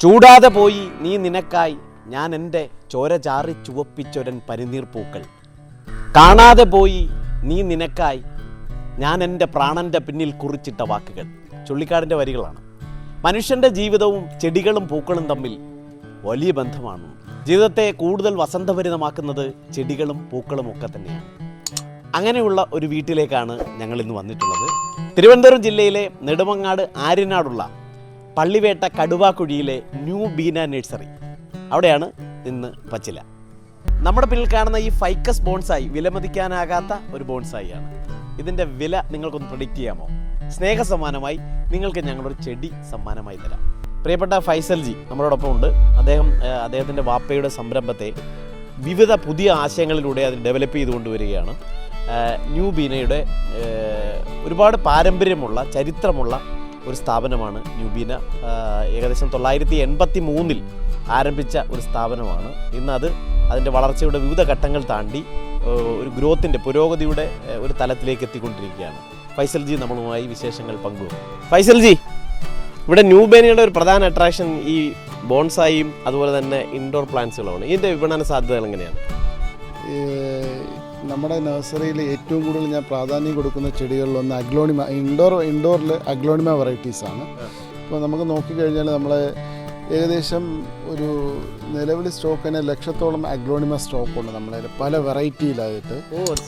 ചൂടാതെ പോയി നീ നിനക്കായി ഞാൻ എന്റെ ചോര ചാറി ചുവപ്പിച്ചൊരൻ പരിനീർ പൂക്കൾ. കാണാതെ പോയി നീ നിനക്കായി ഞാൻ എന്റെ പ്രാണന്റെ പിന്നിൽ കുറിച്ചിട്ട വാക്കുകൾ. ചുള്ളിക്കാടിന്റെ വരികളാണ്. മനുഷ്യന്റെ ജീവിതവും ചെടികളും പൂക്കളും തമ്മിൽ വലിയ ബന്ധമാണ്. ജീവിതത്തെ കൂടുതൽ വസന്തഭരിതമാക്കുന്നത് ചെടികളും പൂക്കളും ഒക്കെ തന്നെയാണ്. അങ്ങനെയുള്ള ഒരു വീട്ടിലേക്കാണ് ഞങ്ങൾ ഇന്ന് വന്നിട്ടുള്ളത്. തിരുവനന്തപുരം ജില്ലയിലെ നെടുമങ്ങാട് ആര്യനാടുള്ള പള്ളിവേട്ട കടുവാക്കുഴിയിലെ ന്യൂ ബീന നഴ്സറി. അവിടെയാണ് ഇന്ന് പച്ചില. നമ്മുടെ പിന്നിൽ കാണുന്ന ഈ ഫൈക്കസ് ബോൺസായി വിലമതിക്കാനാകാത്ത ഒരു ബോൺസായിയാണ്. ഇതിന്റെ വില നിങ്ങൾക്കൊന്ന് പ്രൊഡിക്റ്റ് ചെയ്യാമോ? സ്നേഹ സമ്മാനമായി നിങ്ങൾക്ക് ഞങ്ങളൊരു ചെടി സമ്മാനമായി തരാം. പ്രിയപ്പെട്ട ഫൈസൽ ജി നമ്മളോടൊപ്പം ഉണ്ട്. അദ്ദേഹം അദ്ദേഹത്തിന്റെ വാപ്പയുടെ സംരംഭത്തെ വിവിധ പുതിയ ആശയങ്ങളിലൂടെ അത് ഡെവലപ്പ് ചെയ്തുകൊണ്ടുവരികയാണ്. വരികയാണ് ന്യൂ ബീനയുടെ ഒരുപാട് പാരമ്പര്യമുള്ള ചരിത്രമുള്ള ഒരു സ്ഥാപനമാണ് ന്യൂബീന. ഏകദേശം തൊള്ളായിരത്തി എൺപത്തി മൂന്നിൽ ആരംഭിച്ച ഒരു സ്ഥാപനമാണ്. ഇന്നത് അത് അതിന്റെ വളർച്ചയുടെ വിവിധ ഘട്ടങ്ങൾ താണ്ടി ഒരു ഗ്രോത്തിന്റെ പുരോഗതിയുടെ ഒരു തലത്തിലേക്ക് എത്തിക്കൊണ്ടിരിക്കുകയാണ്. ഫൈസൽ ജി നമ്മളുമായി വിശേഷങ്ങൾ പങ്കുവെക്കും. ഫൈസൽ ജി ഇവിടെ ന്യൂബേനയുടെ ഒരു പ്രധാന അട്രാക്ഷൻ ഈ ബോൺസായും അതുപോലെ തന്നെ ഇൻഡോർ പ്ലാന്റ്സുകളുമാണ് ഇതിന്റെ വിപണന സാധ്യതകൾ എങ്ങനെയാണ്? നമ്മുടെ നഴ്സറിയിൽ ഏറ്റവും കൂടുതൽ ഞാൻ പ്രാധാന്യം കൊടുക്കുന്ന ചെടികളിലൊന്ന് അഗ്ലോണിമ ഇൻഡോർ ഇൻഡോറിൽ അഗ്ലോണിമ വെറൈറ്റീസാണ് ഇപ്പോൾ നമുക്ക് നോക്കിക്കഴിഞ്ഞാൽ നമ്മൾ ഏകദേശം ഒരു നിലവിൽ സ്റ്റോക്ക് തന്നെ ലക്ഷത്തോളം അഗ്ലോണിമ സ്റ്റോക്കുണ്ട് നമ്മളതിൽ പല വെറൈറ്റിയിലായിട്ട്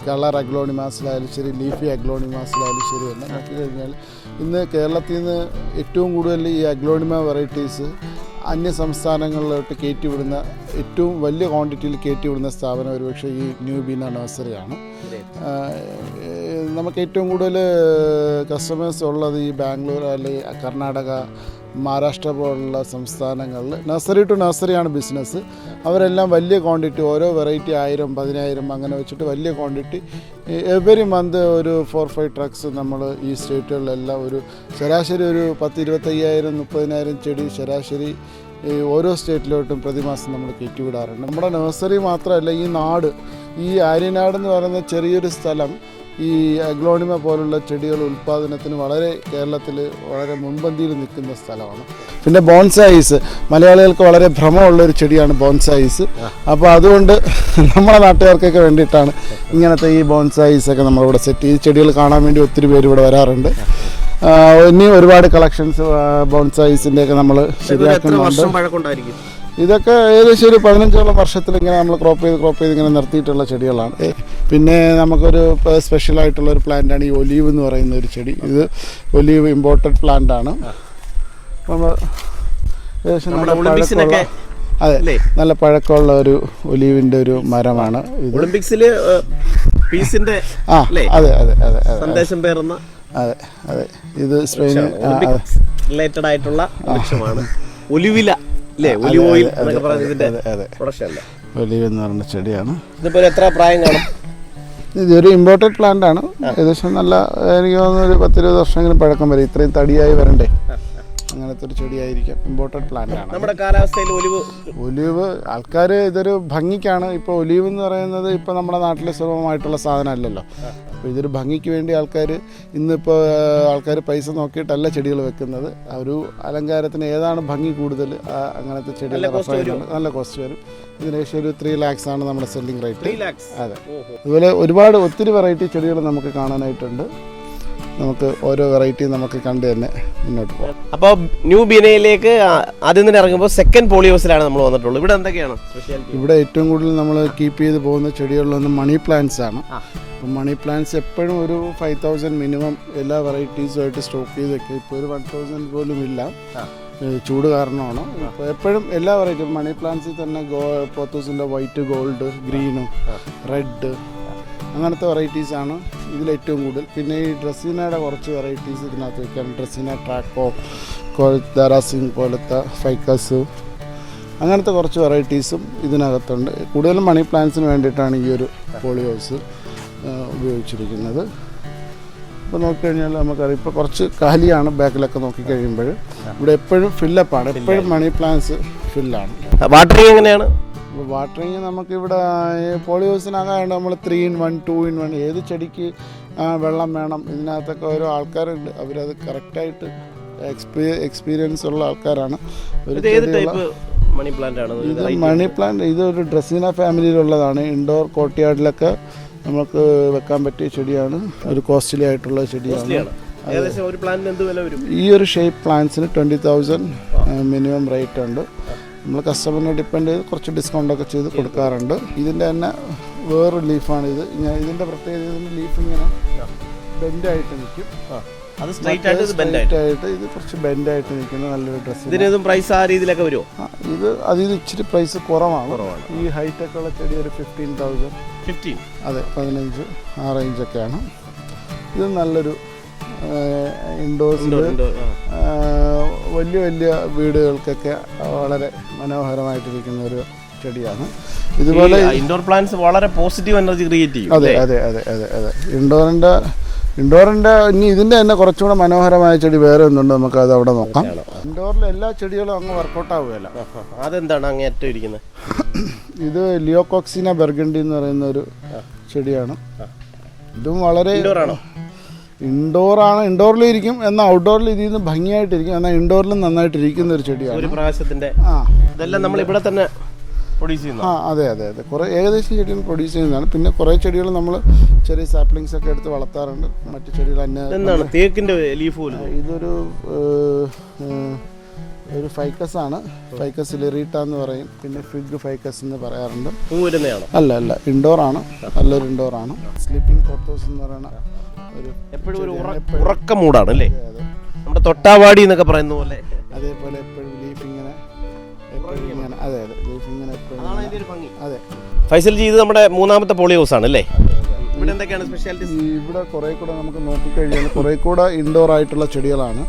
കളർ അഗ്ലോണിമാസിലായാലും ശരി ലീഫി അഗ്ലോണിമാസിലായാലും ശരി തന്നെ നോക്കിക്കഴിഞ്ഞാൽ ഇന്ന് കേരളത്തിൽ നിന്ന് ഏറ്റവും കൂടുതൽ ഈ അഗ്ലോണിമ വെറൈറ്റീസ് അന്യ സംസ്ഥാനങ്ങളിലോട്ട് കയറ്റിവിടുന്ന ഏറ്റവും വലിയ ക്വാണ്ടിറ്റിയിൽ കയറ്റിവിടുന്ന സ്ഥാപനം ഒരുപക്ഷെ ഈ ന്യൂ ബീന നഴ്സറിയാണ്. ആഹ് നമുക്ക് ഏറ്റവും കൂടുതൽ കസ്റ്റമേഴ്സ് ഉള്ളത് ഈ ബാംഗ്ലൂർ അല്ലെങ്കിൽ കർണാടക മഹാരാഷ്ട്ര പോലുള്ള സംസ്ഥാനങ്ങളിൽ. നഴ്സറി ടു നഴ്സറിയാണ് ബിസിനസ് അവരെല്ലാം വലിയ ക്വാണ്ടിറ്റി ഓരോ വെറൈറ്റി ആയിരം പതിനായിരം അങ്ങനെ വെച്ചിട്ട് വലിയ ക്വാണ്ടിറ്റി. എവറി മന്ത് ഒരു ഫോർ ഫൈവ് ട്രക്സ് നമ്മൾ ഈ സ്റ്റേറ്റുകളിലെല്ലാം ഒരു ശരാശരി ഒരു പത്ത് ഇരുപത്തയ്യായിരം മുപ്പതിനായിരം ചെടി ശരാശരി ഈ ഓരോ സ്റ്റേറ്റിലോട്ടും പ്രതിമാസം നമ്മൾ കയറ്റിവിടാറുണ്ട്. നമ്മുടെ നഴ്സറി മാത്രമല്ല ഈ നാട് ഈ ആര്യനാട് എന്ന് പറയുന്ന ചെറിയൊരു സ്ഥലം ഈ അഗ്ലോണിമ പോലുള്ള ചെടികൾ ഉൽപ്പാദനത്തിന് വളരെ കേരളത്തിൽ വളരെ മുൻപന്തിയിൽ നിൽക്കുന്ന സ്ഥലമാണ്. പിന്നെ ബോൺസൈസ് മലയാളികൾക്ക് വളരെ ഭ്രമമുള്ള ഒരു ചെടിയാണ് ബോൺസൈസ്. അപ്പോൾ അതുകൊണ്ട് നമ്മുടെ നാട്ടുകാർക്കൊക്കെ വേണ്ടിയിട്ടാണ് ഇങ്ങനത്തെ ഈ ബോൺസൈസ് ഒക്കെ നമ്മളിവിടെ സെറ്റ് ചെയ്ത് ചെടികൾ കാണാൻ വേണ്ടി ഒത്തിരി പേര് ഇവിടെ വരാറുണ്ട്. ഇനിയും ഇനി ഒരുപാട് കളക്ഷൻസ് ബോൺസൈസിന്റെയൊക്കെ നമ്മൾ ശരിയാക്കുന്നുണ്ട്. ഇതൊക്കെ ഏകദേശം ഒരു പതിനഞ്ചോളം വർഷത്തിൽ ഇങ്ങനെ നമ്മൾ ക്രോപ്പ് ചെയ്ത് ക്രോപ്പ് ചെയ്ത് ഇങ്ങനെ നിർത്തിയിട്ടുള്ള ചെടികളാണ്. പിന്നെ നമുക്കൊരു സ്പെഷ്യൽ ആയിട്ടുള്ള ഒരു പ്ലാന്റ് ആണ് ഈ ഒലീവ് എന്ന് പറയുന്ന ഒരു ചെടി. ഇത് ഒലീവ് ഇമ്പോർട്ടഡ് പ്ലാന്റ് ആണ്. നമ്മൾ ഏകദേശം നമ്മുടെ പഴക്കമുള്ള അതെ? നല്ല പഴക്കമുള്ള ഒരു ഒലീവിന്റെ ഒരു മരമാണ് ഇത്. ഒളിമ്പിക്സിൽ പീസിന്റെ ആ അതെ അതെ അതെ സന്ദേശം പേർന്ന അതെ അതെ. ഇത് ഒളിമ്പിക്സ് റിലേറ്റഡ് ആയിട്ടുള്ള വൃക്ഷമാണ്. ഒലിവില. ഒലിവ് ഓയിൽ എന്നൊക്കെ ഇതിന്റെ പ്രൊഡക്ഷൻ അല്ലേ? ഒലീവ് എന്ന് ചെടിയാണ്. എത്ര പ്രായം കാണും? ഇതൊരു ഇമ്പോർട്ടഡ് പ്ലാന്റ് ആണ്. ഏകദേശം നല്ല എനിക്ക് തോന്നുന്നു ഒരു പത്തിരുപത് വർഷമെങ്കിലും പഴക്കം വരും. ഇത്രയും തടിയായി വരണ്ടേ? അങ്ങനത്തെ ഒരു ചെടിയായിരിക്കും. ഇമ്പോർട്ടഡ് പ്ലാന്റ് ആണ്. നമ്മുടെ കാലാവസ്ഥയിൽ ഒലിവ് ഒലിവ് ആൾക്കാർ ഇതൊരു ഭംഗിക്കാണ്. ഇപ്പോൾ ഒലിവ് എന്ന് പറയുന്നത് ഇപ്പോൾ നമ്മുടെ നാട്ടിലെ സുലഭമായിട്ടുള്ള സാധനമല്ലല്ലോ. അപ്പോൾ ഇതൊരു ഭംഗിക്ക് വേണ്ടി ആൾക്കാർ ഇന്നിപ്പോൾ ആൾക്കാർ പൈസ നോക്കിയിട്ടല്ല ചെടികൾ വെക്കുന്നത്. ആ ഒരു അലങ്കാരത്തിന് ഏതാണ് ഭംഗി കൂടുതൽ അങ്ങനത്തെ ചെടികൾ നല്ല കോസ്റ്റ് വരും. ഏകദേശം ഒരു ത്രീ ലാക്സ് ആണ് നമ്മുടെ സെല്ലിംഗ് റേറ്റ് അതെ. അതുപോലെ ഒരുപാട് ഒത്തിരി വെറൈറ്റി ചെടികൾ നമുക്ക് കാണാനായിട്ടുണ്ട്. നമുക്ക് ഓരോ വെറൈറ്റി നമുക്ക് കണ്ട് തന്നെ മുന്നോട്ട് പോകാം. അപ്പോൾ ന്യൂ ബിനയിലേക്ക് ആദ്യം തന്നെ ഇറങ്ങുമ്പോൾ സെക്കൻഡ് പോളിയോസിലാണ് നമ്മൾ വന്നിട്ടുള്ളത്. ഇവിടെ എന്തൊക്കെയാണ് ഇവിടെ ഏറ്റവും കൂടുതൽ നമ്മൾ കീപ്പ് ചെയ്ത് പോകുന്ന ചെടികളിലൊന്ന് മണി പ്ലാന്റ്സ് ആണ്. അപ്പം മണി പ്ലാന്റ്സ് എപ്പോഴും ഒരു ഫൈവ് തൗസൻഡ് മിനിമം എല്ലാ വെറൈറ്റീസുമായിട്ട് സ്റ്റോക്ക് ചെയ്ത് വെക്കുക. ഇപ്പോൾ ഒരു വൺ തൗസൻഡ് പോലും ഇല്ല. ചൂട് കാരണമാണ്. അപ്പോൾ എപ്പോഴും എല്ലാ വെറൈറ്റി മണി പ്ലാന്റ്സിൽ തന്നെ ഗോ പോത്തൂസിന്റെ വൈറ്റ് ഗോൾഡ് ഗ്രീനും റെഡ് അങ്ങനത്തെ വെറൈറ്റീസാണ് ഇതിലേറ്റവും കൂടുതൽ. പിന്നെ ഈ ഡ്രസ്സിനയുടെ കുറച്ച് വെറൈറ്റീസ് ഇതിനകത്ത് വയ്ക്കാം ഡ്രസ്സിന ട്രാക്കോ ദാരാസിംഗ് പോലത്തെ ഫൈക്കസ് അങ്ങനത്തെ കുറച്ച് വെറൈറ്റീസും ഇതിനകത്തുണ്ട്. കൂടുതലും മണി പ്ലാന്റ്സിന് വേണ്ടിയിട്ടാണ് ഈ ഒരു പോളി ഹൗസ് ഉപയോഗിച്ചിരിക്കുന്നത്. ഇപ്പോൾ നോക്കിക്കഴിഞ്ഞാൽ നമുക്കറിയാം ഇപ്പോൾ കുറച്ച് കാലിയാണ് ബാക്കിലൊക്കെ നോക്കിക്കഴിയുമ്പോൾ ഇവിടെ എപ്പോഴും ഫില്ലപ്പാണ് എപ്പോഴും മണി പ്ലാന്റ്സ് ഫില്ലാണ് വാട്ടറിങ് എങ്ങനെയാണ്? ഇപ്പോൾ വാട്ടറിങ് നമുക്കിവിടെ പോളി ഹൗസിനകമാണ് നമ്മൾ three in one two in one ഏത് ചെടിക്ക് വെള്ളം വേണം ഇതിനകത്തൊക്കെ ഓരോ ആൾക്കാരുണ്ട്. അവരത് കറക്റ്റായിട്ട് എക്സ്പീ എക്സ്പീരിയൻസ് ഉള്ള ആൾക്കാരാണ്. ഒരു ഇത് മണി പ്ലാന്റ് ആണ്? ഇത് മണി പ്ലാന്റ് ഇതൊരു ഡ്രസ്സിന ഫാമിലിയിലുള്ളതാണ് ഇൻഡോർ കോർട്ട്യാർഡിലൊക്കെ നമുക്ക് വെക്കാൻ പറ്റിയ ചെടിയാണ്. ഒരു കോസ്റ്റ്ലി ആയിട്ടുള്ള ചെടിയാണ്. ഒരു ഈ ഒരു ഷേപ്പ് പ്ലാന്റ്സിന് ട്വന്റി തൗസൻഡ് മിനിമം റേറ്റ് ഉണ്ട്. നമ്മൾ കസ്റ്റമറിനെ ഡിപ്പെൻഡ് ചെയ്ത് കുറച്ച് ഡിസ്കൗണ്ടൊക്കെ ചെയ്ത് കൊടുക്കാറുണ്ട്. ഇതിന്റെ തന്നെ വേറൊരു ലീഫാണ് ഇത്. ഞാൻ ഇതിന്റെ പ്രത്യേകത ഇതിന്റെ ലീഫ് ഇങ്ങനെ ബെൻഡായിട്ട് നിൽക്കും. അത് സ്ട്രൈറ്റ് ആയിട്ട് ഇത് ബെൻഡ് ആയിട്ട്. ഇത് കുറച്ച് ബെൻഡായിട്ട് നിൽക്കുന്ന നല്ലൊരു ഡ്രസ്സ് ഇതിനേതും പ്രൈസ് ആ രീതിയിലൊക്കെ വരുമോ ഇത് അതിന് ഇച്ചിരി പ്രൈസ് കുറവാണ്. ഈ ഹൈറ്റ് ഒക്കെ ഉള്ള ചെടി ഒരു ഫിഫ്റ്റീൻ തൗസൻഡ് ഫിഫ്റ്റീൻ അതെ പതിനഞ്ച് ആ റേഞ്ചൊക്കെയാണ് ഇത് നല്ലൊരു ഇൻഡോഴ്സിൽ വലിയ വലിയ വീടുകൾക്കൊക്കെ വളരെ മനോഹരമായിട്ടിരിക്കുന്ന ഒരു ചെടിയാണ്. ഇതുപോലെ ഇൻഡോർ പ്ലാന്റ്സ് വളരെ പോസിറ്റീവ് എനർജി ക്രിയേറ്റ് ചെയ്യും അതെ അതെ അതെ അതെ അതെ. ഇൻഡോറിന്റെ ഇൻഡോറിന്റെ ഇനി ഇതിന്റെ തന്നെ കുറച്ചുകൂടെ മനോഹരമായ ചെടി വേറെ ഒന്നുണ്ട് നമുക്ക് അത് അവിടെ നോക്കാം. ഇൻഡോറിലെ എല്ലാ ചെടികളും അങ്ങ് വർക്കൗട്ട് ആവുകയല്ല. അതെന്താണ് അങ്ങ് ഏറ്റവും ഇരിക്കുന്നത്? ഇത് ലിയോകോക്സിന ബെർഗണ്ടി എന്ന് പറയുന്ന ഒരു ചെടിയാണ്. ഇതും വളരെ ഇൻഡോർ ആണോ? ഇൻഡോറാണ് ഇൻഡോറിലും ഇരിക്കും എന്നാൽ ഔട്ട്ഡോറിൽ ഇതിൽ നിന്ന് ഭംഗിയായിട്ടിരിക്കും എന്നാൽ ഇൻഡോറിലും നന്നായിട്ടിരിക്കുന്ന ഒരു ചെടിയാണ്. ഒരു പ്രകാശത്തിന്റെ ആ. ഇതെല്ലാം നമ്മൾ ഇവിടെ തന്നെ പ്രൊഡ്യൂസ് ചെയ്യുന്നു. ആ അതെ അതെ അതെ. കുറേ ഏകദേശം ചെടികൾ പ്രൊഡ്യൂസ് ചെയ്യുന്നതാണ്. പിന്നെ കുറേ ചെടികൾ നമ്മൾ ചെറിയ സാപ്ലിങ്സ് ഒക്കെ എടുത്ത് വളർത്താറുണ്ട്. മറ്റു ചെടികൾ അന്യ എന്താണ് തേക്കിന്റെ ലീഫ് പോലും. ഇതൊരു ഏഹ്, ഒരു ഫൈക്കസ് ആണ്. ഫൈക്കസ് ലിറീട്ട എന്ന് പറയും. പിന്നെ ഫിഗ് ഫൈക്കസ് എന്ന് പറയാറുണ്ട്. പൂ വരുന്നതാണോ അല്ല അല്ല. ഇൻഡോർ ആണ്. നല്ലൊരു ഇൻഡോർ ആണ്. സ്ലീപ്പിംഗ് കോട്ടോസ് എന്ന് പറയുന്ന എപ്പോഴും ഒരു ഉറ- ഉറക്ക മൂടാണ് അല്ലേ നമ്മുടെ തൊട്ടാവാടി എന്നൊക്കെ പറയുന്ന പോലെ. അതേപോലെ എപ്പോഴും ലീഫ് ഇങ്ങനെ അതെ അതെ. ലീഫ് ഇങ്ങനെ എപ്പോഴും അതെ. ഫൈസൽ ജി ഇത് നമ്മുടെ മൂന്നാമത്തെ പോളി ഹൗസ് ആണ് അല്ലേ ഇവിടെ എന്തൊക്കെയാണ് സ്പെഷ്യാലിറ്റി ഇവിടെ കുറെ കൂടെ നമുക്ക് നോക്കിക്കഴിഞ്ഞാൽ കുറെ കൂടെ ഇൻഡോർ ആയിട്ടുള്ള ചെടികളാണ്.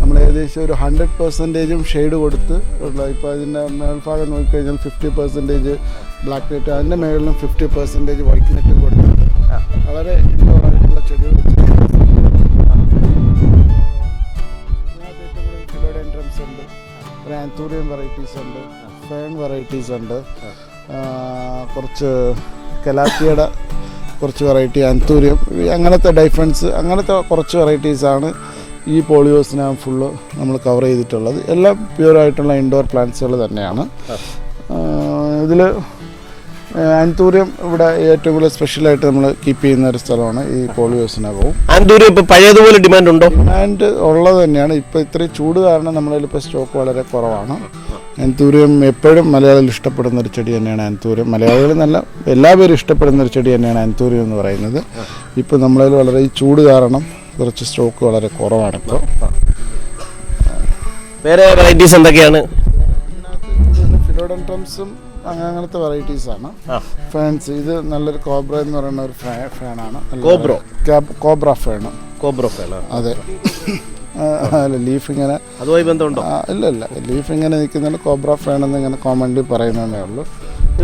നമ്മൾ ഏകദേശം ഒരു ഹൺഡ്രഡ് പെർസെന്റേജും ഷെയ്ഡ് കൊടുത്ത് ഉള്ള ഇപ്പോൾ അതിന്റെ മേൽഭാഗം നോക്കിക്കഴിഞ്ഞാൽ ഫിഫ്റ്റി പെർസെന്റേജ് ബ്ലാക്ക് നെറ്റ് അതിന്റെ മേളിലും ഫിഫ്റ്റി പെർസെന്റേജ് വൈറ്റ് നെറ്റ് കൊടുത്തിട്ടുണ്ട് വളരെ ആന്തൂറിയം വെറൈറ്റീസ് ഉണ്ട് ഫേൺ വെറൈറ്റീസ് ഉണ്ട്. കുറച്ച് കലാത്തിയുടെ കുറച്ച് വെറൈറ്റി അന്തൂര്യം അങ്ങനത്തെ ഡൈഫൻസ് അങ്ങനത്തെ കുറച്ച് വെറൈറ്റീസാണ് ഈ പോളിയോസിനാം ഫുള്ള് നമ്മൾ കവർ ചെയ്തിട്ടുള്ളത്. എല്ലാം പ്യൂറായിട്ടുള്ള ഇൻഡോർ പ്ലാന്റ്സുകൾ തന്നെയാണ്. ഇതിൽ ആന്തൂരിയം ഇവിടെ ഏറ്റവും കൂടുതൽ സ്പെഷ്യലായിട്ട് നമ്മൾ കീപ്പ് ചെയ്യുന്ന ഒരു സ്ഥലമാണ് ഈ പോളിയോസിനകവും. അന്തൂര്യം ഇപ്പൊ പഴയതുപോലെ ഡിമാൻഡ് ഉണ്ടോ? ഡിമാൻഡ് ഉള്ളത് തന്നെയാണ്. ഇപ്പോൾ ഇത്രയും ചൂട് കാരണം നമ്മളതിൽ ഇപ്പോൾ സ്റ്റോക്ക് വളരെ കുറവാണ്. അന്തൂര്യം എപ്പോഴും മലയാളികൾ ഇഷ്ടപ്പെടുന്ന ഒരു ചെടി തന്നെയാണ് അന്തൂര്യം മലയാളികൾ നല്ല എല്ലാവരും ഇഷ്ടപ്പെടുന്ന ഒരു ചെടി തന്നെയാണ് അന്തൂര്യം എന്ന് പറയുന്നത്. ഇപ്പോൾ നമ്മളതിൽ വളരെ ഈ ചൂട് കാരണം കുറച്ച് സ്റ്റോക്ക് വളരെ കുറവാണ് ഇപ്പോൾ വേറെ വെറൈറ്റീസ് എന്തൊക്കെയാണ്? ഫിലോഡൻട്രംസും അങ്ങനത്തെ വെറൈറ്റീസ് ആണ്. ഫാൻസ് ഇത് നല്ലൊരു കോബ്ര എന്ന് പറയുന്ന ഒരു ഫാൻ ഫാനാണ് കോബ്രോ കോബ്ര ഫാൻ കോബ്ര കോബ്രോഫേല അതെ. അല്ല ലീഫ് ഇങ്ങനെ അതുമായി ബന്ധമുണ്ടോ? ഇല്ല ഇല്ല. ലീഫ് ഇങ്ങനെ നിൽക്കുന്നുണ്ട്. കോബ്ര ഫാൻ എന്ന് ഇങ്ങനെ കോമൺലി പറയുന്നതേ ഉള്ളൂ.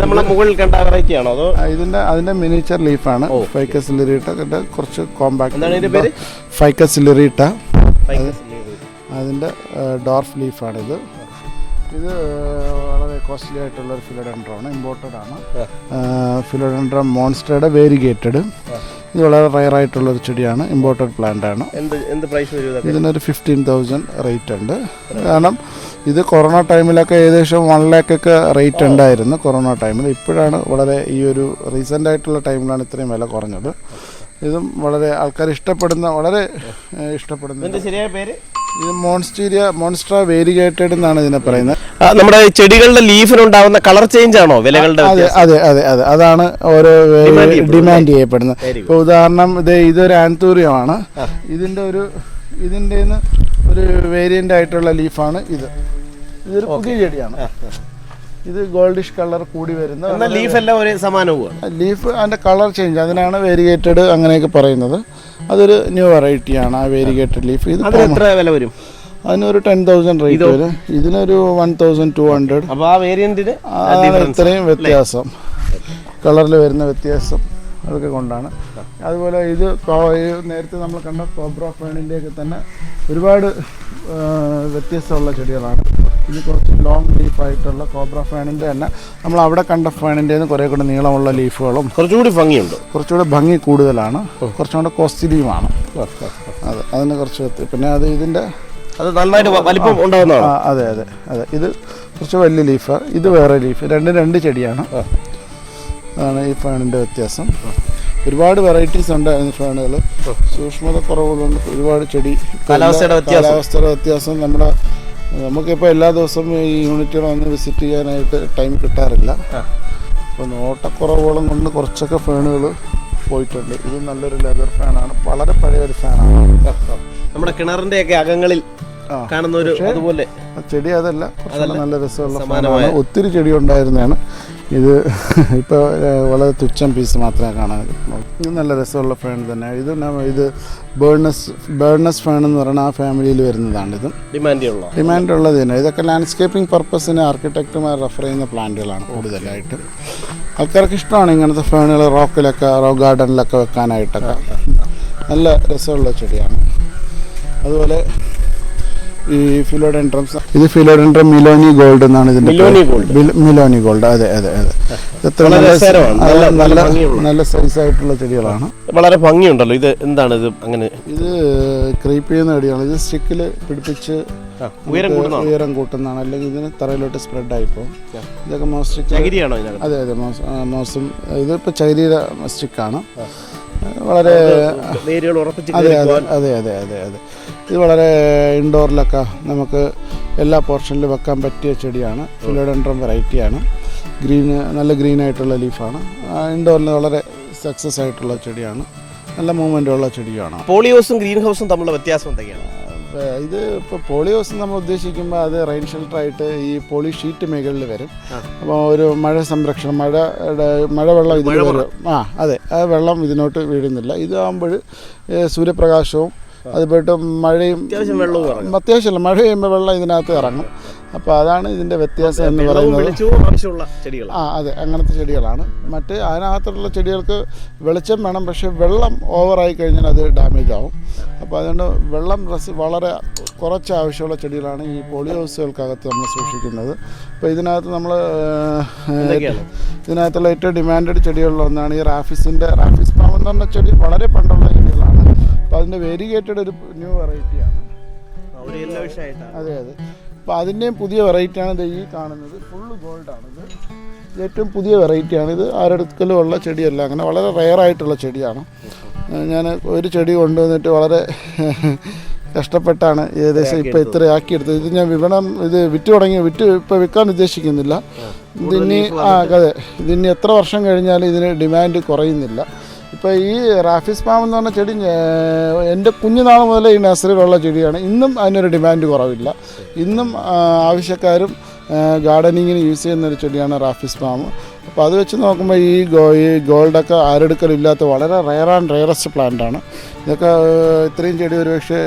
നമ്മളെ മുകളിൽ കണ്ട വെറൈറ്റി ആണോ അതോ ഇതിന്റെ അതിന്റെ മിനിച്ചർ ലീഫാണ് ഫൈക്കസ് ലിറീട്ട കുറച്ച് കോമ്പാക്ട്? ഫൈക്കസ് ലിറീട്ട. അതിന്റെ ഡോർഫ് ഇത് ഇത് വളരെ കോസ്റ്റ്ലി ആയിട്ടുള്ള ഒരു ഫിലോഡൻഡ്രമാണ് ഇമ്പോർട്ടഡ് ആണ്. ഫിലോഡൻഡ്ര മോൺസ്റ്ററുടെ വേരിഗേറ്റഡ് ഇത് വളരെ റയർ ആയിട്ടുള്ള ഒരു ചെടിയാണ് ഇമ്പോർട്ടഡ് പ്ലാന്റ് ആണ്. ഇതിനൊരു ഫിഫ്റ്റീൻ തൗസൻഡ് റേറ്റ് ഉണ്ട്. കാരണം ഇത് കൊറോണ ടൈമിലൊക്കെ ഏകദേശം വൺ ലാക്കൊക്കെ റേറ്റ് ഉണ്ടായിരുന്നു കൊറോണ ടൈമിൽ ഇപ്പോഴാണ് വളരെ ഈ ഒരു റീസെന്റ് ആയിട്ടുള്ള ടൈമിലാണ് ഇത്രയും വില കുറഞ്ഞത്. ഇതും വളരെ ആൾക്കാർ ഇഷ്ടപ്പെടുന്ന വളരെ ഇഷ്ടപ്പെടുന്ന ശരിയായ പേര്? ഇത് മോൺസ്റ്റീരിയ മോൺസ്ട്ര വേരിഗേറ്റഡ് എന്നാണ് ഇതിനെ പറയുന്നത്. നമ്മുടെ ചെടികളുടെ ലീഫിനുണ്ടാവുന്ന കളർ ചേഞ്ച് ആണോ വിലകളുടെ അതെ അതെ അതെ അതെ. അതാണ് ഓരോ ഡിമാൻഡ് ചെയ്യപ്പെടുന്നത്. ഇപ്പൊ ഇപ്പോൾ ഉദാഹരണം ഇത് ഇതൊരു ആന്തൂറിയമാണ്. ഇതിന്റെ ഒരു ഇതിന്റെ ഒരു വേരിയന്റ് ആയിട്ടുള്ള ലീഫാണ് ഇത്. ഇതൊരു പുതിയ ചെടിയാണ്. ഇത് ഗോൾഡിഷ് കളർ കൂടി വരുന്ന ലീഫ് എല്ലാം ഒരേ സമാനവുമാണ് ലീഫ് അതിന്റെ കളർ ചേഞ്ച് അതിനാണ് വേരിഗേറ്റഡ് അങ്ങനെയൊക്കെ പറയുന്നത്. അതൊരു ന്യൂ വെറൈറ്റിയാണ് ആ വേരിഗേറ്റഡ് ലീഫ് ഇത് എത്ര വില വരും? അതിനൊരു ടെൻ തൗസൻഡ് റേറ്റ് വരും. ഇതിനൊരു വൺ തൗസൻഡ് ടു ഹൺഡ്രഡ് അപ്പൊ ആ വേരിയന്റിന് അതാണ് ഇത്രയും വ്യത്യാസം. കളറിൽ വരുന്ന വ്യത്യാസം അതൊക്കെ കൊണ്ടാണ്. അതുപോലെ ഇത് നേരത്തെ നമ്മൾ കണ്ട കോബ്ര ഫേണിന്റെയൊക്കെ തന്നെ ഒരുപാട് വ്യത്യസ്തമുള്ള ചെടികളാണ്. ഇത് കുറച്ച് ലോങ് ലീഫായിട്ടുള്ള കോബ്ര ഫേണിന്റെ തന്നെ. നമ്മൾ അവിടെ കണ്ട ഫേണിന്റെ കുറേ കൂടെ നീളമുള്ള ലീഫുകളും കുറച്ചുകൂടി ഭംഗിയുണ്ട്. കുറച്ചുകൂടി ഭംഗി കൂടുതലാണ്. കുറച്ചും കൂടെ കോസ്റ്റ്ലിയുമാണ് അതെ അതിന് കുറച്ച് പിന്നെ അത് ഇതിന്റെ അത് നന്നായിട്ട് വലിപ്പം ഉണ്ടാകുന്നതാണ് അതെ അതെ അതെ. ഇത് കുറച്ച് വലിയ ലീഫ് ഇത് വേറെ ലീഫ് രണ്ട് രണ്ട് ചെടിയാണ്. അതാണ് ഈ ഫേണിന്റെ വ്യത്യാസം. ഒരുപാട് വെറൈറ്റീസ് ഉണ്ട് ഫേണുകൾ സൂക്ഷ്മത കുറവുള്ളതുകൊണ്ട് ഒരുപാട് ചെടി. കാലാവസ്ഥയുടെ വ്യത്യാസം നമ്മുടെ നമുക്കിപ്പോൾ എല്ലാ ദിവസവും ഈ യൂണിറ്റുകൾ വന്ന് വിസിറ്റ് ചെയ്യാനായിട്ട് ടൈം കിട്ടാറില്ല. അപ്പോൾ നോട്ടക്കുറവുകളും കൊണ്ട് കുറച്ചൊക്കെ ഫാനുകൾ പോയിട്ടുണ്ട്. ഇത് നല്ലൊരു ലെതർ ഫാനാണ് വളരെ പഴയ ഒരു ഫാനാണ് നമ്മുടെ കിണറിന്റെ ഒക്കെ അകങ്ങളിൽ കാണുന്ന ഒരു അതുപോലെ ചെടി അതല്ല. നല്ല രസമുള്ള ഫാനാണ് ഒത്തിരി ചെടി ഉണ്ടായിരുന്നതാണ് ഇത് ഇപ്പോൾ വളരെ തുച്ഛം പീസ് മാത്രമേ കാണാൻ. നല്ല രസമുള്ള ഫാൻ തന്നെ. ഇത് ഇത് ബേർണസ് ബേർണസ് ഫാൻ എന്ന് പറയുന്ന ആ ഫാമിലിയിൽ വരുന്നതാണ് ഇത് ഡിമാൻഡ് ഉള്ളത് തന്നെ. ഇതൊക്കെ ലാൻഡ്സ്കേപ്പിംഗ് പർപ്പസിന് ആർക്കിടെക്റ്റുമാർ റെഫർ ചെയ്യുന്ന പ്ലാന്റുകളാണ് കൂടുതലായിട്ട്. ആൾക്കാർക്ക് ഇഷ്ടമാണ് ഇങ്ങനത്തെ ഫാനുകൾ റോക്കിലൊക്കെ റോക്ക് ഗാർഡനിലൊക്കെ വെക്കാനായിട്ടൊക്കെ. നല്ല രസമുള്ള ചെടിയാണ്. അതുപോലെ ഈ ഫിലോഡെൻഡ്രം ഇത് ഫിലോഡെൻഡ്രം മിലോനി ഗോൾഡ് എന്നാണ് ഇതിന്റെ മിലോനി ഗോൾഡ് അതെ അതെ അതെ. എത്ര നല്ല നല്ല നല്ല- സൈസ് ആയിട്ടുള്ള ചെടികളാണ്. വളരെ ഭംഗിയുണ്ടല്ലോ. ഇത് എന്താണ് ഇത് അങ്ങനെ? ഇത് ക്രീപ്പ് ചെയ്യുന്ന ചെടിയാണ് ഇത് സ്റ്റിക്കിൽ പിടിപ്പിച്ച് ഉയരം കൂട്ടുന്നതാണ്. അല്ലെങ്കിൽ ഇതിന് തറയിലോട്ട് സ്പ്രെഡ് ആയിപ്പോ ഇതൊക്കെ മോസ്റ്റിക് ചകിരിയാണോ ഇതിനകത്ത്? അതെ അതെ മോസ് ഇതിപ്പോ ചൈരീര സ്റ്റിക്കാണ് വളരെ വേരുകൾ ഉറപ്പിച്ച് അതെ അതെ അതെ അതെ അതെ അതെ. ഇത് വളരെ ഇൻഡോറിലൊക്കെ നമുക്ക് എല്ലാ പോർഷനിലും വെക്കാൻ പറ്റിയ ചെടിയാണ്. ഫിലോഡൻഡ്രം വെറൈറ്റിയാണ് ഗ്രീൻ നല്ല ഗ്രീൻ ആയിട്ടുള്ള ലീഫാണ് ഇൻഡോറിൽ വളരെ സക്സസ് ആയിട്ടുള്ള ചെടിയാണ്. നല്ല മൂവ്മെന്റ് ഉള്ള ചെടിയാണ്. പോളിയോസും ഗ്രീൻ ഹൗസും തമ്മിലുള്ള വ്യത്യാസം എന്തൊക്കെയാണ്? ഇത് ഇപ്പോൾ പോളിയോസ് നമ്മൾ ഉദ്ദേശിക്കുമ്പോൾ അത് റെയിൻ ഷെൽട്ടറായിട്ട് ഈ പോളി ഷീറ്റ് മേഖലയിൽ വരും. അപ്പോൾ ഒരു മഴ സംരക്ഷണം മഴ മഴവെള്ളം ഇതിൽ വരും. ആ അതെ. ആ വെള്ളം ഇതിനോട്ട് വീഴുന്നില്ല. ഇതാകുമ്പോൾ സൂര്യപ്രകാശവും അതുപോലെ മഴയും. അത്യാവശ്യമല്ല മഴ ചെയ്യുമ്പോൾ വെള്ളം ഇതിനകത്ത് ഇറങ്ങും. അപ്പോൾ അതാണ് ഇതിന്റെ വ്യത്യാസം എന്ന് പറയുന്നത്. ആ അതെ അങ്ങനത്തെ ചെടികളാണ്. മറ്റ് അതിനകത്തുള്ള ചെടികൾക്ക് വെളിച്ചം വേണം പക്ഷേ വെള്ളം ഓവറായി കഴിഞ്ഞാൽ അത് ഡാമേജ് ആവും. അപ്പോൾ അതുകൊണ്ട് വെള്ളം റസ് വളരെ കുറച്ച് ആവശ്യമുള്ള ചെടികളാണ് ഈ പോളിയോസുകൾക്കകത്ത് നമ്മൾ സൂക്ഷിക്കുന്നത്. അപ്പോൾ ഇതിനകത്ത് നമ്മൾ ഇതിനകത്തുള്ള ഏറ്റവും ഡിമാൻഡഡ് ചെടികളിൽ ഒന്നാണ് ഈ റാഫിസിന്റെ റാഫിസ് പാമ്പ് എന്ന് പറഞ്ഞ ചെടി വളരെ പണ്ടുള്ള ചെടികളാണ്. അപ്പോൾ അതിന്റെ വേരിഗേറ്റഡ് ഒരു ന്യൂ വെറൈറ്റിയാണ്. അതെ അതെ. അപ്പോൾ അതിന്റെയും പുതിയ വെറൈറ്റിയാണ് ഇത് ഈ കാണുന്നത്. ഫുള്ള് ഗോൾഡാണിത് ഏറ്റവും പുതിയ വെറൈറ്റിയാണ് ഇത്. ആരടുക്കലും ഉള്ള ചെടിയല്ല. അങ്ങനെ വളരെ റെയർ ആയിട്ടുള്ള ചെടിയാണ്. ഞാൻ ഒരു ചെടി കൊണ്ടുവന്നിട്ട് വളരെ കഷ്ടപ്പെട്ടാണ് ഏകദേശം ഇപ്പോൾ ഇത്ര ആക്കിയെടുത്തത്. ഇത് ഞാൻ വിപണം ഇത് വിറ്റ് തുടങ്ങി വിറ്റ് ഇപ്പോൾ വിൽക്കാൻ ഉദ്ദേശിക്കുന്നില്ല. ഇതിനി ആ അതെ. ഇതിനി എത്ര വർഷം കഴിഞ്ഞാലും ഇതിന് ഡിമാൻഡ് കുറയുന്നില്ല. ഇപ്പോൾ ഈ റാഫിസ് പാം എന്ന് പറഞ്ഞ ചെടി എന്റെ കുഞ്ഞുനാൾ മുതലേ ഈ നഴ്സറിയിലുള്ള ചെടിയാണ്. ഇന്നും അതിനൊരു ഡിമാൻഡ് കുറവില്ല. ഇന്നും ആവശ്യക്കാരും ഗാർഡനിങ്ങിന് യൂസ് ചെയ്യുന്ന ഒരു ചെടിയാണ് റാഫിസ് പാം അപ്പോൾ അത് വെച്ച് നോക്കുമ്പോൾ ഈ ഗോ ഈ ഗോൾഡൊക്കെ ആരെടുക്കലില്ലാത്ത വളരെ റയർ ആൻഡ് റയറസ്റ്റ് പ്ലാന്റാണ് ഇതൊക്കെ ഇത്രയും ചെടി ഒരുപക്ഷെ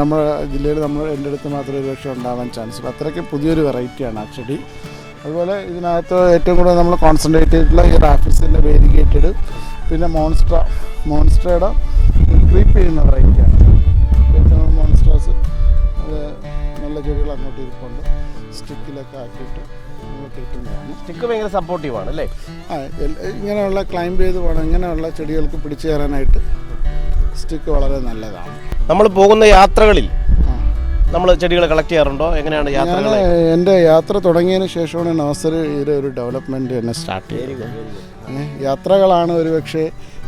നമ്മുടെ ജില്ലയിൽ നമ്മൾ എന്റെ അടുത്ത് മാത്രമേ ഒരുപക്ഷെ ഉണ്ടാവാൻ ചാൻസ് ഉള്ളൂ അത്രയ്ക്ക് പുതിയൊരു വെറൈറ്റിയാണ് ആ ചെടി. അതുപോലെ ഇതിനകത്ത് ഏറ്റവും കൂടുതൽ നമ്മൾ കോൺസെൻട്രേറ്റ് ചെയ്തിട്ടുള്ള ഈ റാഫിസിന്റെ വേരിഗേറ്റഡ് പിന്നെ മോൺസ്ട്ര മോൺസ്ട്രയുടെ ക്രീപ്പ് ചെയ്യുന്ന വെറൈറ്റിയാണ് മോൺസ്ട്രാസ് അത് നല്ല ചെടികൾ അങ്ങോട്ട് ഇരിപ്പുണ്ട്. സ്റ്റിക്കിലൊക്കെ ആക്കിയിട്ട് നമ്മൾ കയറ്റുന്നതാണ് സ്റ്റിക്ക് ഭയങ്കര സപ്പോർട്ടീവാണ് അല്ലേ? ആ ഇങ്ങനെയുള്ള ക്ലൈംബ് ചെയ്ത് പോകണം ഇങ്ങനെയുള്ള ചെടികൾക്ക് പിടിച്ചു കയറാനായിട്ട്. സ്റ്റിക്ക് വളരെ നല്ലതാണ്. നമ്മൾ പോകുന്ന യാത്രകളിൽ നമ്മൾ ചെടികൾ കളക്ട് ചെയ്യാറുണ്ടോ? എങ്ങനെയാണ് ഞാൻ യാത്രകൾ എന്റെ യാത്ര തുടങ്ങിയതിന് ശേഷമാണ് നഴ്സറിയുടെ ഒരു ഡെവലപ്മെന്റ് തന്നെ സ്റ്റാർട്ട് ചെയ്തത്. ഏ, യാത്രകളാണ് ഒരുപക്ഷെ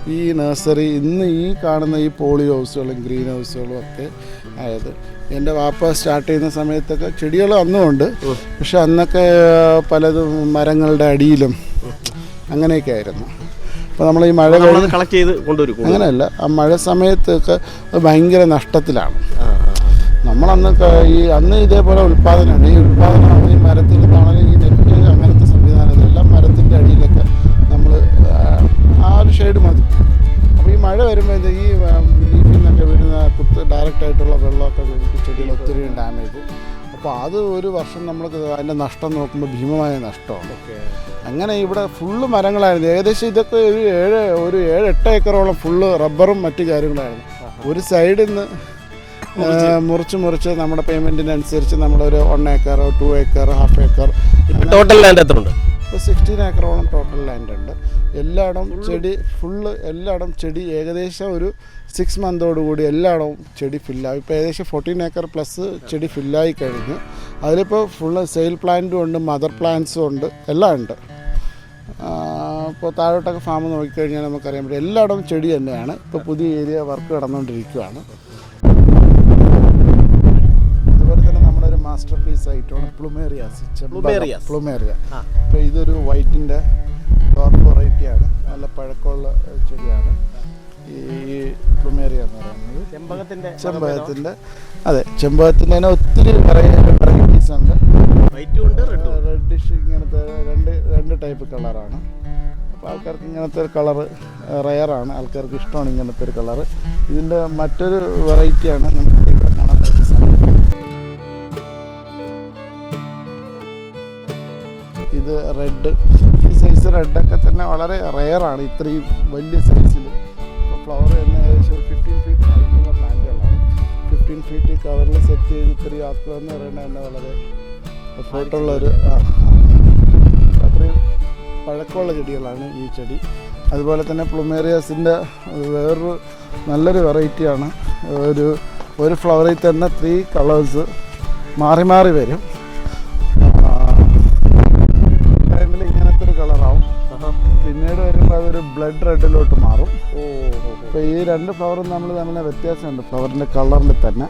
ഈ നഴ്സറി ഇന്ന് ഈ കാണുന്ന ഈ പോളി ഹൗസുകളും ഗ്രീൻ ഹൗസുകളും ഒക്കെ ആയത്. എന്റെ വാപ്പ സ്റ്റാർട്ട് ചെയ്യുന്ന സമയത്തൊക്കെ ചെടികൾ അന്നും ഉണ്ട് പക്ഷെ അന്നൊക്കെ പലതും മരങ്ങളുടെ അടിയിലും അങ്ങനെയൊക്കെ ആയിരുന്നു. അപ്പോൾ നമ്മൾ ഈ മഴ നമ്മളത് കളക്ട് ചെയ്ത് കൊണ്ടുവരും. അങ്ങനെയല്ല ആ മഴ സമയത്തൊക്കെ അത് ഭയങ്കര നഷ്ടത്തിലാണ്. നമ്മളന്ന് ഈ അന്ന് ഇതേപോലെ ഉൽപ്പാദനമാണ്. ഈ ഉൽപ്പാദനമാണ് ഈ മരത്തിന്റെ തണൽ ഈ നെറ്റ് അങ്ങനത്തെ സംവിധാനം ഇതെല്ലാം മരത്തിന്റെ അടിയിലൊക്കെ നമ്മൾ ആ ഒരു ഷെയ്ഡ് മതി. അപ്പോൾ ഈ മഴ വരുമ്പോൾ ഈ ലീഫിൽ നിന്നൊക്കെ വീഴുന്ന കുത്ത് ഡയറക്റ്റായിട്ടുള്ള വെള്ളമൊക്കെ വീണിട്ട് ചെടികൾ ഒത്തിരി ഡാമേജ് അപ്പോൾ അത് ഒരു വർഷം നമ്മൾ അതിന്റെ നഷ്ടം നോക്കുമ്പോൾ ഭീമമായ നഷ്ടമാണ്. അങ്ങനെ ഇവിടെ ഫുള്ള് മരങ്ങളായിരുന്നു. ഏകദേശം ഇതൊക്കെ ഒരു ഏഴ് ഒരു ഏഴ് എട്ട് ഏക്കറോളം ഫുള്ള് റബ്ബറും മറ്റു കാര്യങ്ങളായിരുന്നു. ഒരു സൈഡിൽ നിന്ന് മുറിച്ച്. മുറിച്ച് നമ്മുടെ പേയ്മെന്റിന് പേയ്മെന്റിനനുസരിച്ച് നമ്മളൊരു one acre two acre half acre total land എത്ര ഉണ്ട് ഇപ്പോൾ സിക്സ്റ്റീൻ ഏക്കറോളം ടോട്ടൽ ലാൻഡ് ഉണ്ട്. എല്ലായിടം ചെടി ഫുള്ള് എല്ലായിടം ചെടി ഏകദേശം ഒരു സിക്സ് മന്തോടുകൂടി എല്ലായിടവും ചെടി ഫില്ലായി ഇപ്പോൾ ഏകദേശം ഫോർട്ടീൻ ഏക്കർ പ്ലസ് ചെടി ഫില്ലായി കഴിഞ്ഞു. അതിലിപ്പോൾ ഫുള്ള് സെയിൽ പ്ലാന്റും ഉണ്ട് മദർ പ്ലാന്റ്സും ഉണ്ട് എല്ലാം ഉണ്ട്. ഇപ്പോൾ താഴോട്ടൊക്കെ ഫാം നോക്കിക്കഴിഞ്ഞാൽ നമുക്കറിയാൻ പറ്റും. എല്ലായിടവും ചെടി തന്നെയാണ്. ഇപ്പോൾ പുതിയ ഏരിയ വർക്ക് നടന്നുകൊണ്ടിരിക്കുകയാണ് മാസ്റ്റർ പീസ് ആയിട്ടാണ് പ്ലുമേറിയാസ് സിച്ചേറിയ പ്ലുമേറിയ ആ. ഇപ്പോൾ ഇതൊരു വൈറ്റിന്റെ ഡോർക്ക് വെറൈറ്റിയാണ് നല്ല പഴക്കമുള്ള ചെടിയാണ്. ഈ പ്ലുമേറിയ എന്ന് പറയുന്നത്. ചെമ്പകത്തിന്റെ ചെമ്പകത്തിന്റെ അതെ ചെമ്പകത്തിന്റെ തന്നെ ഒത്തിരി വെറൈറ്റീസ് ഉണ്ട്. റെഡിഷ് ഇങ്ങനത്തെ രണ്ട് രണ്ട് ടൈപ്പ് കളറാണ് അപ്പോൾ ആൾക്കാർക്ക് ഇങ്ങനത്തെ ഒരു കളറ് റയറാണ് ആൾക്കാർക്ക് ഇഷ്ടമാണ് ഇങ്ങനത്തെ ഒരു കളറ് ഇതിന്റെ മറ്റൊരു വെറൈറ്റിയാണ് നമുക്ക് കാണാൻ ഇത് റെഡ് ഈ സൈസ് റെഡൊക്കെ തന്നെ വളരെ റയറാണ് ഇത്രയും വലിയ സൈസിൽ ഫ്ലവർ തന്നെ ഏകദേശം ഒരു ഫിഫ്റ്റീൻ ഫീറ്റ് ഹൈറ്റുള്ള പ്ലാന്റുകളാണ് ഫിഫ്റ്റീൻ ഫീറ്റ് കവറിൽ സെറ്റ് ചെയ്ത് ഇത്രയും ആക്കുക എന്ന് പറയുന്നത് തന്നെ വളരെ എഫേർട്ടുള്ള ഒരു. അത്രയും പഴക്കമുള്ള ചെടികളാണ് ഈ ചെടി. അതുപോലെ തന്നെ പ്ലുമേറിയസിന്റെ വേറൊരു നല്ലൊരു വെറൈറ്റിയാണ് ഒരു ഒരു ഫ്ലവറിൽ തന്നെ ത്രീ കളേഴ്സ് മാറി മാറി വരും. ബ്ലഡ് റെഡിലോട്ട് മാറും. ഓ അപ്പോൾ ഈ രണ്ട് ഫ്ലവറും നമ്മൾ തമ്മിൽ വ്യത്യാസമുണ്ട്. ഫ്ലവറിന്റെ കളറിൽ തന്നെ.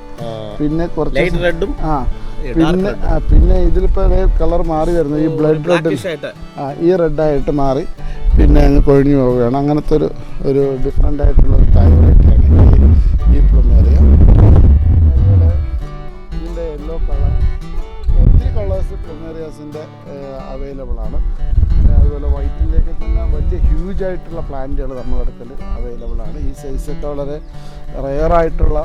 പിന്നെ കുറച്ച് റെഡും ആ പിന്നെ പിന്നെ ഇതിലിപ്പോ കളർ മാറി വരുന്നു. ഈ ബ്ലഡ് റെഡ് ആ ഈ റെഡായിട്ട് മാറി. പിന്നെ അങ്ങ് കൊഴിഞ്ഞു പോവുകയാണ്. അങ്ങനത്തെ ഒരു ഒരു ഡിഫറെന്റ് ആയിട്ടുള്ള ഒരു തൈറോയിഡാണ് ഈ ഈ പ്ലമേറിയ അതുപോലെ ഇതിന്റെ യെല്ലോ കളർ ഒത്തിരി കളേഴ്സ് പ്ലമേറിയാസിന്റെ അവൈലബിൾ ആണ്. അതുപോലെ വൈറ്റിന്റെയൊക്കെ തന്നെ വലിയ ഹ്യൂജ് ആയിട്ടുള്ള പ്ലാന്റുകൾ നമ്മുടെ അടുക്കൽ അവൈലബിൾ ആണ്. ഈ സൈസൊക്കെ വളരെ റെയർ ആയിട്ടുള്ള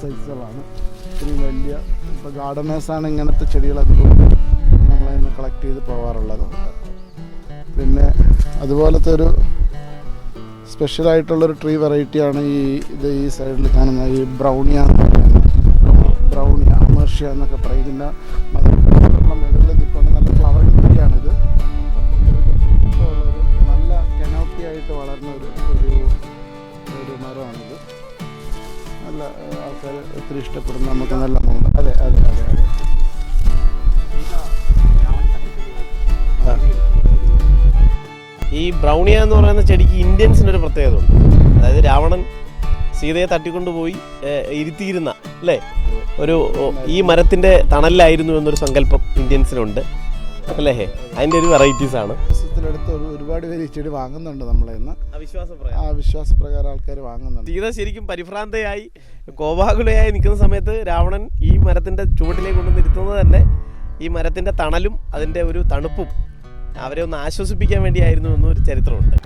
സൈസുകളാണ് ഇത്രയും വലിയ ഇപ്പോൾ ഗാർഡനേഴ്സാണ് ഇങ്ങനത്തെ ചെടികൾ അധികം നമ്മളതിൽ കളക്ട് ചെയ്ത് പോകാറുള്ളത് പിന്നെ അതുപോലത്തെ ഒരു സ്പെഷ്യലായിട്ടുള്ളൊരു ട്രീ വെറൈറ്റിയാണ് ഈ ഇത് ഈ സൈഡിൽ കാണുന്ന ഈ ബ്രൗണിയ ബ്രൗണിയ അമേർഷ്യ എന്നൊക്കെ പറയുന്ന മുകളിൽ നിൽക്കുന്ന നല്ല ഫ്ലവറിങ് ആയിട്ട് വളർന്ന ഒരു ഒരു മരമാണിത്. നല്ല ആൾക്കാർ ഒത്തിരി ഇഷ്ടപ്പെടുന്ന നമുക്ക് നല്ല മൂന്ന് അതെ അതെ അതെ അതെ. ഈ ബ്രൗണിയ എന്ന് പറയുന്ന ചെടിക്ക് ഇന്ത്യൻസിന് ഒരു പ്രത്യേകത ഉണ്ട്. അതായത് രാവണൻ സീതയെ തട്ടിക്കൊണ്ടുപോയി ഇരുത്തിയിരുന്ന അല്ലേ? ഒരു ഈ മരത്തിന്റെ തണലിലായിരുന്നു എന്നൊരു സങ്കല്പം ഇന്ത്യൻസിനുണ്ട്. അല്ലേ? അതിന്റെ ഒരു വെറൈറ്റീസ് ആണ്. ഒരുപാട് പേര് ഈ ചെടി വാങ്ങുന്നുണ്ട് നമ്മളെ നിന്ന് ആ വിശ്വാസപ്രകാരം ആൾക്കാർ വാങ്ങുന്നുണ്ട്. സീത ശരിക്കും പരിഭ്രാന്തയായി കോപാകുലയായി നിൽക്കുന്ന സമയത്ത് രാവണൻ ഈ മരത്തിന്റെ ചുവട്ടിലേക്ക് കൊണ്ടുവന്നിരുത്തുന്നത് തന്നെ ഈ മരത്തിന്റെ തണലും അതിന്റെ ഒരു തണുപ്പും അവരെ ഒന്ന് ആശ്വസിപ്പിക്കാൻ വേണ്ടിയായിരുന്നു എന്നൊരു ചരിത്രമുണ്ട്.